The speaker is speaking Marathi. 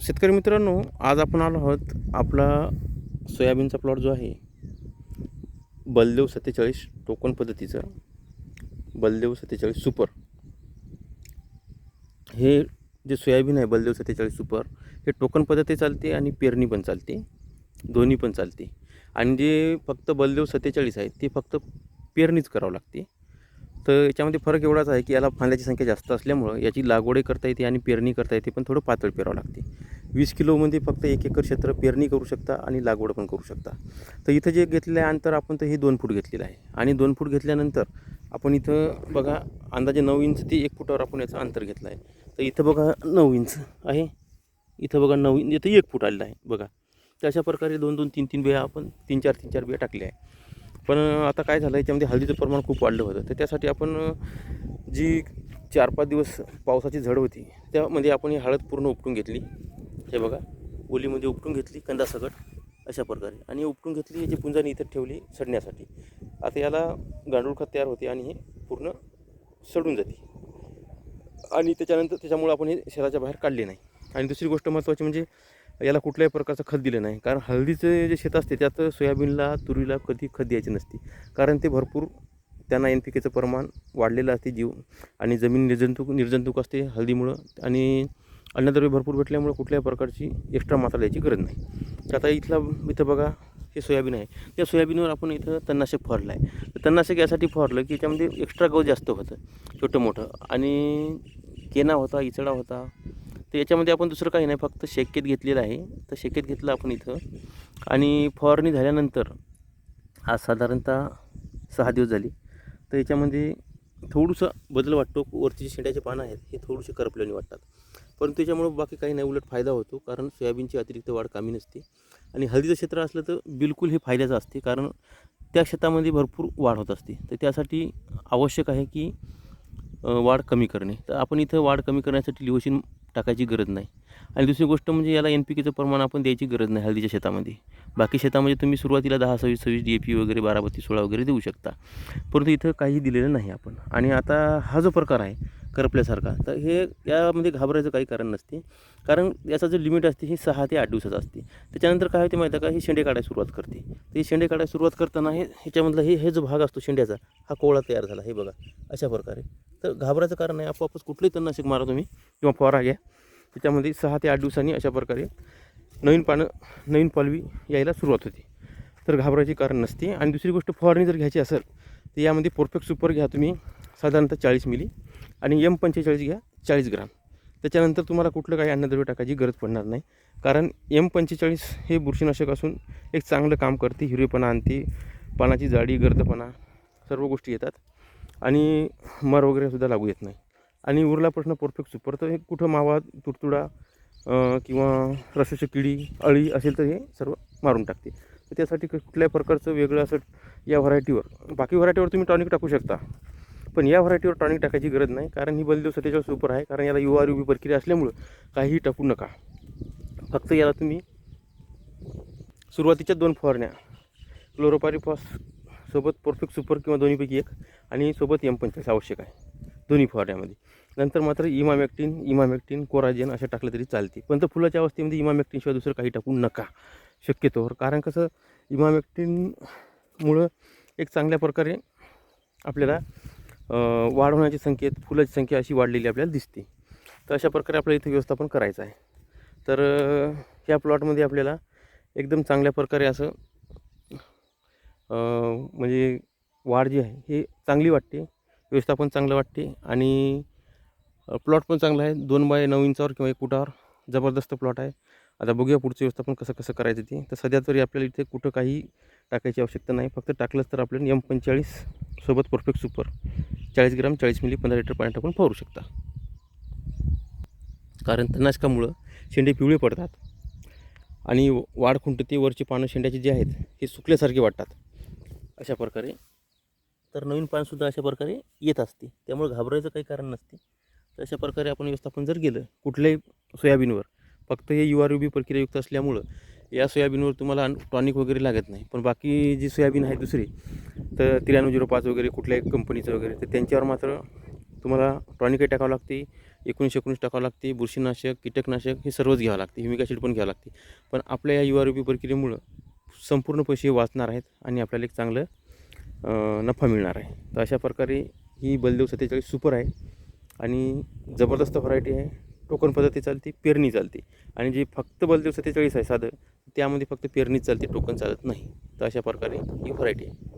शेतकरी मित्रांनो आज आपण आलो आहोत आपला सोयाबीनचा प्लॉट जो आहे बलदेव सत्तेचाळीस टोकन पद्धतीचं बलदेव सत्तेचाळीस सुपर. हे जे सोयाबीन आहे बलदेव सत्तेचाळीस सुपर हे टोकन पद्धती चालते आणि पेरणी पण चालते दोन्ही पण चालते. आणि जे फक्त बलदेव सत्तेचाळीस आहे ते फक्त पेरणीच करावं लागते. तर याच्यामध्ये फरक एवढाच आहे की याला फांद्याची संख्या जास्त असल्यामुळं याची लागवडही करता येते आणि पेरणी करता येते पण थोडं पातळ पेरावं लागते. वीस किलोमध्ये फक्त एक एकर क्षेत्र पेरणी करू शकता आणि लागवड पण करू शकता. तर इथं जे घेतलेलं आहे अंतर आपण तर हे दोन फूट घेतलेलं आहे. आणि दोन फूट घेतल्यानंतर आपण इथं बघा अंदाजे नऊ इंच ते एक फुटावर आपण याचं अंतर घेतलं आहे. तर इथं बघा नऊ इंच आहे. इथं बघा नऊ इंच इथं एक फूट आलेलं आहे बघा. तर अशा प्रकारे दोन दोन तीन तीन बिया आपण तीन चार तीन चार बिया टाकल्या आहे. पण आता काय झालं याच्यामध्ये हळदीचं प्रमाण खूप वाढलं होतं. तर त्यासाठी आपण जी चार पाच दिवस पावसाची झड होती त्यामध्ये आपण ही हळद पूर्ण उपटून घेतली. हे बघा ओलीमध्ये उपटून घेतली कंदासकट अशा प्रकारे. आणि उपटून घेतली याची पुंजानी इथं ठेवली सडण्यासाठी. आता याला गांडूळ खत तयार होते आणि हे पूर्ण सडून जाते. आणि त्याच्यानंतर त्याच्यामुळं आपण हे शहराच्या बाहेर काढले नाही. आणि दुसरी गोष्ट महत्त्वाची म्हणजे याला कुठल्याही प्रकारचं खत दिलं नाही. कारण हळदीचं जे शेत असते त्यात सोयाबीनला तुरीला कधी खत द्यायचे नसते. कारण ते भरपूर त्यांना एन पी केचं प्रमाण वाढलेलं असते जीव आणि जमीन निर्जंतुक निर्जंतुक असते हळदीमुळं आणि अन्नद्रव्य भरपूर भेटल्यामुळं कुठल्याही प्रकारची एक्स्ट्रा मात्रा द्यायची गरज नाही. आता इथला इथं बघा हे सोयाबीन आहे. त्या सोयाबीनवर आपण इथं तणनाशक फवारलं आहे तर तणनाशक यासाठी फवारलं की त्यामध्ये एक्स्ट्रा गवत जास्त होतं छोटं मोठं आणि केना होता इचडा होता तर याच्यामध्ये आपण दुसरं काही नाही फक्त शेकेत घेतलेलं आहे. तर शेकेत घेतलं आपण इथं. आणि फवारणी झाल्यानंतर आज साधारणतः सहा दिवस झाले. तर याच्यामध्ये थोडंसं बदल वाटतो. वरती जे शेंड्याचे पानं आहेत हे थोडीशी करपल्याने वाटतात. परंतु त्याच्यामुळं बाकी काही नाही उलट फायदा होतो. कारण सोयाबीनची अतिरिक्त वाढ कामी नसते. आणि हळदीचं क्षेत्र असलं तर बिलकुल हे फायद्याचं असते. कारण त्या शेतामध्ये भरपूर वाढ होत असते. तर त्यासाठी आवश्यक आहे की वाढ कमी करणे. तर आपण इथं वाढ कमी करण्यासाठी लिओशिन टाकायची गरज नाही. आणि दुसरी गोष्ट म्हणजे याला एन पी केचं प्रमाण आपण द्यायची गरज नाही हळदीच्या शेतामध्ये. बाकी शेतामध्ये तुम्ही सुरुवातीला दहा सव्वीस सव्वीस डी ए पी वगैरे बारा बत्तीस सोळा वगैरे देऊ शकता. परंतु इथं काही दिलेलं नाही आपण. आणि आता हा जो प्रकार आहे करपल्यासारखा तर हे यामध्ये घाबरायचं काही कारण नसते. कारण याचा जो लिमिट असते ही सहा ते आठ दिवसाचा असते. त्याच्यानंतर काय होते माहिती आहे का? ही शेंडे काढायला सुरुवात करते. तर ही शेंडे काढायला सुरुवात करताना हे ह्याच्यामधला हे हे जो भाग असतो शेंड्याचा हा कोवळा तयार झाला. हे बघा अशा प्रकारे. तर घाबरायचं कारण नाही आपोआपच कुठलंही तणनाशक मारा तुम्ही किंवा फवारा घ्या. त्याच्यामध्ये सहा ते आठ दिवसांनी अशा प्रकारे नवीन पानं नवीन पालवी यायला सुरुवात होते. तर घाबरायची कारण नसते. आणि दुसरी गोष्ट फवारणी जर घ्यायची असेल तर यामध्ये परफेक्ट सुपर घ्या तुम्ही साधारणतः चाळीस मिली. आणि एम पंचेचाळीस घ्या चाळीस ग्राम. त्याच्यानंतर तुम्हाला कुठलं काही अन्नद्रव्य टाकायची गरज पडणार नाही. कारण एम पंचेचाळीस हे बुरशीनाशक असून एक चांगलं काम करते. हिरवेपणा आणते पानाची जाडी गर्दपणा सर्व गोष्टी येतात. आणि मर वगैरेसुद्धा लागू येत नाही. आणि उरला प्रश्न परफेक्ट सुपर तर हे कुठं मावा तुडतुडा किंवा रसाची किडी अळी असेल तर हे सर्व मारून टाकते. तर त्यासाठी कुठल्याही प्रकारचं वेगळं असं या व्हरायटीवर बाकी व्हरायटीवर तुम्ही टॉनिक टाकू शकता. पण या व्हरायटीवर टॉनिक टाकायची गरज नाही कारण ही बलदेव सत्तेचाळीस सुपर आहे. कारण याला यू आर यू बी प्रक्रिया असल्यामुळं काहीही टाकू नका. फक्त याला तुम्ही सुरुवातीच्या दोन फवारण्या क्लोरोपारिफॉस सोबत परफेक्ट सुपर किंवा दोन्हीपैकी एक. आणि सोबत एम पंचवीस आवश्यक आहे. दोन्ही फवारण्यामध्ये नंतर मात्र इमामॅक्टिन इमामॅक्टिन कोराजेन अशा टाकलं तरी चालते. पण तर फुलाच्या अवस्थेमध्ये इमामॅक्टिनशिवाय दुसरं काही टाकू नका. शक्यतोवर कारण कसं इमामॅक्टिनमुळं एक चांगल्या प्रकारे आपल्याला वाढ होण्याची संकेत फुलाची संख्या अशी वाढलेली आपल्याला दिसते. तर अशा प्रकारे आपल्याला इथं व्यवस्थापन करायचं आहे. तर ह्या प्लॉटमध्ये आपल्याला एकदम चांगल्या प्रकारे असं म्हणजे वाढ जी आहे हे चांगली वाटते. व्यवस्थापन चांगलं वाटते आणि प्लॉट पण चांगला आहे. दोन बाय नऊ इंचावर किंवा एक फुटावर जबरदस्त प्लॉट आहे. आता बघूया पुढचं व्यवस्थापन कसं कसं करायचं ते. तर सध्या तरी आपल्याला इथे कुठं काही टाकायची आवश्यकता नाही. फक्त टाकलंच तर आपल्याला एम पंचेचाळीस सोबत परफेक्ट सुपर चाळीस ग्राम चाळीस मिली पंधरा लिटर पाणी टाकून फवारू शकता. कारण तणनाशकामुळं शेंडे पिवळे पडतात आणि वाढ खुंटते. वरची पानं शेंड्याची जी आहेत हे सुकल्यासारखे वाटतात. अशा प्रकारे. तर नवीन पानसुद्धा अशा प्रकारे येत असते. त्यामुळे घाबरायचं काही कारण नसते. तर अशा प्रकारे आपण व्यवस्थापन जर केलं कुठल्याही सोयाबीनवर फक्त हे यू आर यू बी प्रक्रियायुक्त असल्यामुळं या सोयाबीनवर तुम्हाला टॉनिक वगैरे लागत नाही. पण बाकी जी सोयाबीन आहे दुसरी तर त्र्याण्णव झिरो पाच वगैरे कुठल्याही कंपनीचं वगैरे तर त्यांच्यावर मात्र तुम्हाला टॉनिकही टाकावं लागते एकोणीसशे एकोणीस टाकावं लागते बुरशीनाशक कीटकनाशक हे सर्वच घ्यावं लागते ह्युमिक ॲसिड पण घ्यावं लागते. पण आपल्या या यू आर पी प्रक्रियेमुळं संपूर्ण पैसे वाचणार आहेत आणि आपल्याला एक चांगलं नफा मिळणार आहे. तर अशा प्रकारे ही बलदेव सत्तेचाळीस सुपर आहे आणि जबरदस्त व्हरायटी आहे. टोकन पद्धती चालते पेरणी चालते. आणि जे फक्त बलदेव सत्तेचाळीस आहे साधं त्यामध्ये फक्त पेरणीच चालते टोकन चालत नाही. तर अशा प्रकारे ही व्हरायटी आहे.